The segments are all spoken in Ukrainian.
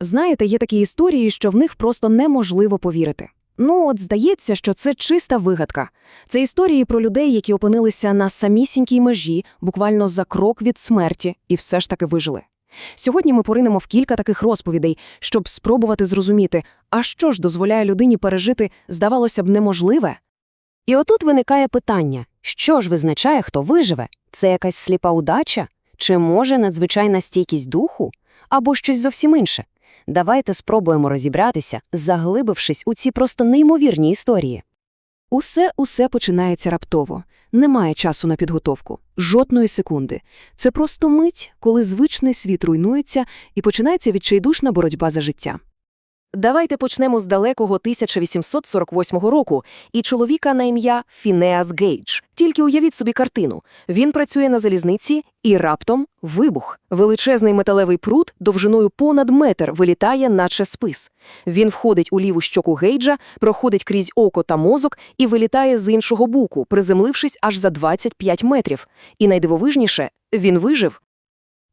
Знаєте, є такі історії, що в них просто неможливо повірити. Ну, от здається, що це чиста вигадка. Це історії про людей, які опинилися на самісінькій межі, буквально за крок від смерті, і все ж таки вижили. Сьогодні ми поринемо в кілька таких розповідей, щоб спробувати зрозуміти, а що ж дозволяє людині пережити, здавалося б, неможливе? І отут виникає питання, що ж визначає, хто виживе? Це якась сліпа удача? Чи може надзвичайна стійкість духу? Або щось зовсім інше? Давайте спробуємо розібратися, заглибившись у ці просто неймовірні історії. Усе усе починається раптово. Немає часу на підготовку, жодної секунди. Це просто мить, коли звичний світ руйнується і починається відчайдушна боротьба за життя. Давайте почнемо з далекого 1848 року і чоловіка на ім'я Фінеас Гейдж. Тільки уявіть собі картину. Він працює на залізниці і раптом вибух. Величезний металевий прут довжиною понад метр вилітає, наче спис. Він входить у ліву щоку Гейджа, проходить крізь око та мозок і вилітає з іншого боку, приземлившись аж за 25 метрів. І найдивовижніше – він вижив.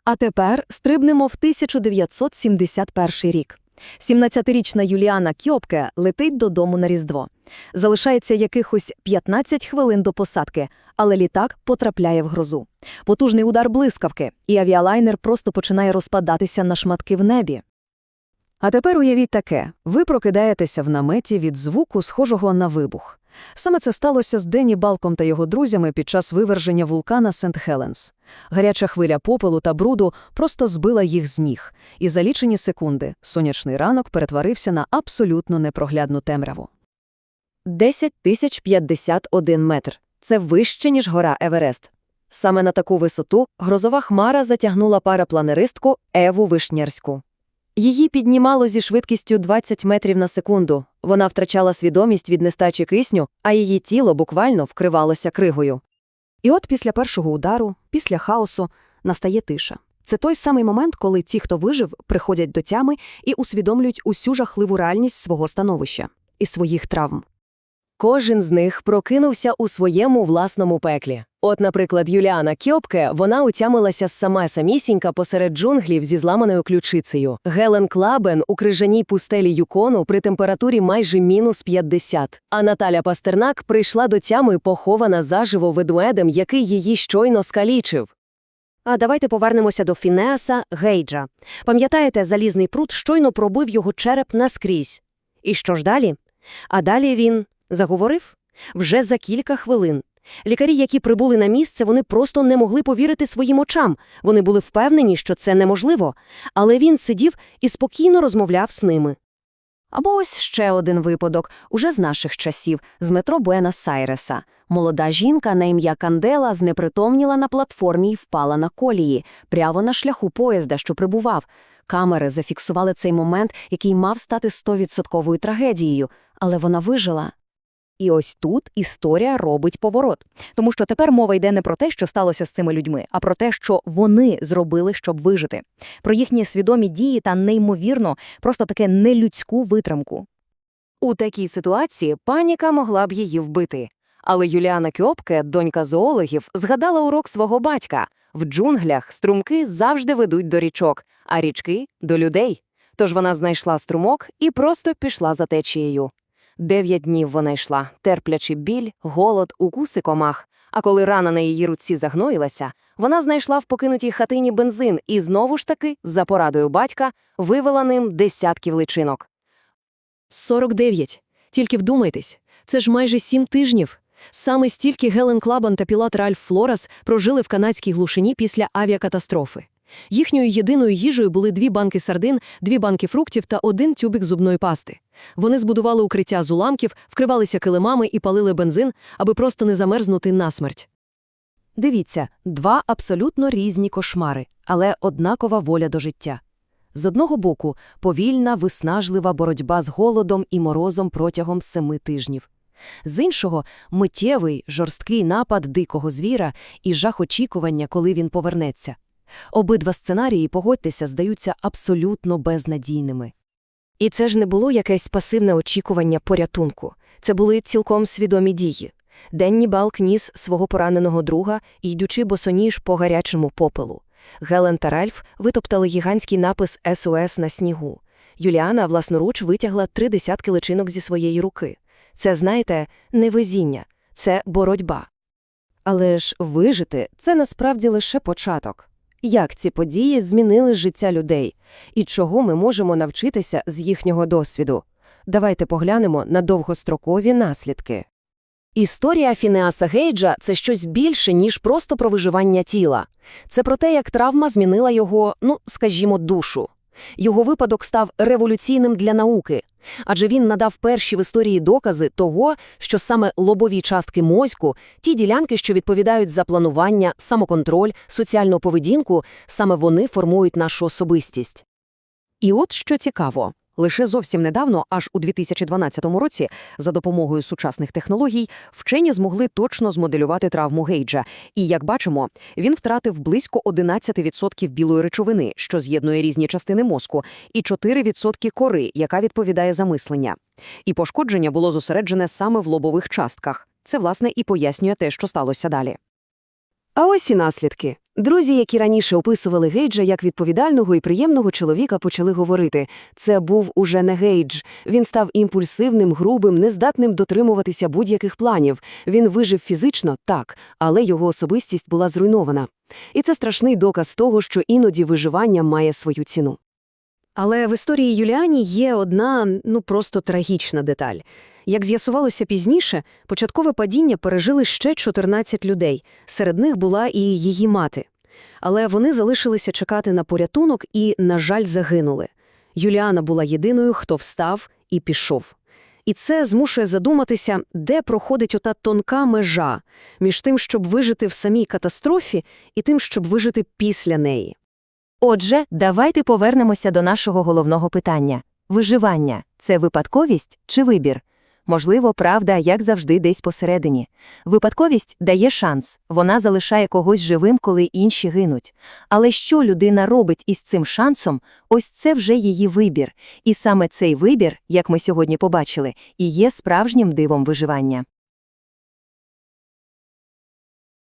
А тепер стрибнемо в 1971 рік. 17-річна Юліана Кьопке летить додому на Різдво. Залишається якихось 15 хвилин до посадки, але літак потрапляє в грозу. Потужний удар блискавки, і авіалайнер просто починає розпадатися на шматки в небі. А тепер уявіть таке. Ви прокидаєтеся в наметі від звуку, схожого на вибух. Саме це сталося з Денні Балком та його друзями під час виверження вулкана Сент-Хеленс. Гаряча хвиля попелу та бруду просто збила їх з ніг, і за лічені секунди сонячний ранок перетворився на абсолютно непроглядну темряву. 10 тисяч 51 метр. Це вище, ніж гора Еверест. Саме на таку висоту грозова хмара затягнула парапланеристку Еву Вишнярську. Її піднімало зі швидкістю 20 метрів на секунду. Вона втрачала свідомість від нестачі кисню, а її тіло буквально вкривалося кригою. І от після першого удару, після хаосу, настає тиша. Це той самий момент, коли ті, хто вижив, приходять до тями і усвідомлюють усю жахливу реальність свого становища і своїх травм. Кожен з них прокинувся у своєму власному пеклі. От, наприклад, Юліана Кьопке, вона утямилася сама самісінька посеред джунглів зі зламаною ключицею. Гелен Клабен у крижаній пустелі Юкону при температурі майже мінус 50. А Наталя Пастернак прийшла до тями похована заживо ведмедем, який її щойно скалічив. А давайте повернемося до Фінеаса Гейджа. Пам'ятаєте, залізний прут щойно пробив його череп наскрізь. І що ж далі? А далі він заговорив вже за кілька хвилин. Лікарі, які прибули на місце, вони просто не могли повірити своїм очам. Вони були впевнені, що це неможливо. Але він сидів і спокійно розмовляв з ними. Або ось ще один випадок, уже з наших часів, з метро Буенос-Айреса. Молода жінка на ім'я Кандела знепритомніла на платформі і впала на колії, прямо на шляху поїзда, що прибував. Камери зафіксували цей момент, який мав стати 100% трагедією, але вона вижила. І ось тут історія робить поворот. Тому що тепер мова йде не про те, що сталося з цими людьми, а про те, що вони зробили, щоб вижити. Про їхні свідомі дії та неймовірно, просто таке нелюдську витримку. У такій ситуації паніка могла б її вбити. Але Юліана Кьопке, донька зоологів, згадала урок свого батька. В джунглях струмки завжди ведуть до річок, а річки – до людей. Тож вона знайшла струмок і просто пішла за течією. Дев'ять днів вона йшла, терплячи біль, голод, укуси комах. А коли рана на її руці загноїлася, вона знайшла в покинутій хатині бензин і знову ж таки, за порадою батька, вивела ним десятків личинок. 49. Тільки вдумайтесь, це ж майже сім тижнів. Саме стільки Гелен Клабан та пілот Ральф Флорас прожили в канадській глушині після авіакатастрофи. Їхньою єдиною їжею були дві банки сардин, дві банки фруктів та один тюбик зубної пасти. Вони збудували укриття з уламків, вкривалися килимами і палили бензин, аби просто не замерзнути насмерть. Дивіться, два абсолютно різні кошмари, але однакова воля до життя. З одного боку, повільна, виснажлива боротьба з голодом і морозом протягом семи тижнів. З іншого – миттєвий, жорсткий напад дикого звіра і жах очікування, коли він повернеться. Обидва сценарії, погодьтеся, здаються абсолютно безнадійними. І це ж не було якесь пасивне очікування порятунку. Це були цілком свідомі дії. Денні Балк ніс свого пораненого друга, йдучи босоніж по гарячому попелу. Гелен та Ральф витоптали гігантський напис «СОС» на снігу. Юліана власноруч витягла три десятки личинок зі своєї руки. Це, знаєте, не везіння, це боротьба. Але ж вижити – це насправді лише початок. Як ці події змінили життя людей? І чого ми можемо навчитися з їхнього досвіду? Давайте поглянемо на довгострокові наслідки. Історія Фінеаса Гейджа – це щось більше, ніж просто про виживання тіла. Це про те, як травма змінила його, ну, скажімо, душу. Його випадок став революційним для науки, адже він надав перші в історії докази того, що саме лобові частки мозку, ті ділянки, що відповідають за планування, самоконтроль, соціальну поведінку, саме вони формують нашу особистість. І от що цікаво. Лише зовсім недавно, аж у 2012 році, за допомогою сучасних технологій, вчені змогли точно змоделювати травму Гейджа. І, як бачимо, він втратив близько 11% білої речовини, що з'єднує різні частини мозку, і 4% кори, яка відповідає за мислення. І пошкодження було зосереджене саме в лобових частках. Це, власне, і пояснює те, що сталося далі. А ось і наслідки. Друзі, які раніше описували Гейджа як відповідального і приємного чоловіка, почали говорити – це був уже не Гейдж. Він став імпульсивним, грубим, нездатним дотримуватися будь-яких планів. Він вижив фізично, так, але його особистість була зруйнована. І це страшний доказ того, що іноді виживання має свою ціну. Але в історії Юліані є одна, ну просто трагічна деталь. Як з'ясувалося пізніше, початкове падіння пережили ще 14 людей, серед них була і її мати. Але вони залишилися чекати на порятунок і, на жаль, загинули. Юліана була єдиною, хто встав і пішов. І це змушує задуматися, де проходить ота тонка межа між тим, щоб вижити в самій катастрофі, і тим, щоб вижити після неї. Отже, давайте повернемося до нашого головного питання. Виживання – це випадковість чи вибір? Можливо, правда, як завжди, десь посередині. Випадковість дає шанс, вона залишає когось живим, коли інші гинуть. Але що людина робить із цим шансом, ось це вже її вибір. І саме цей вибір, як ми сьогодні побачили, і є справжнім дивом виживання.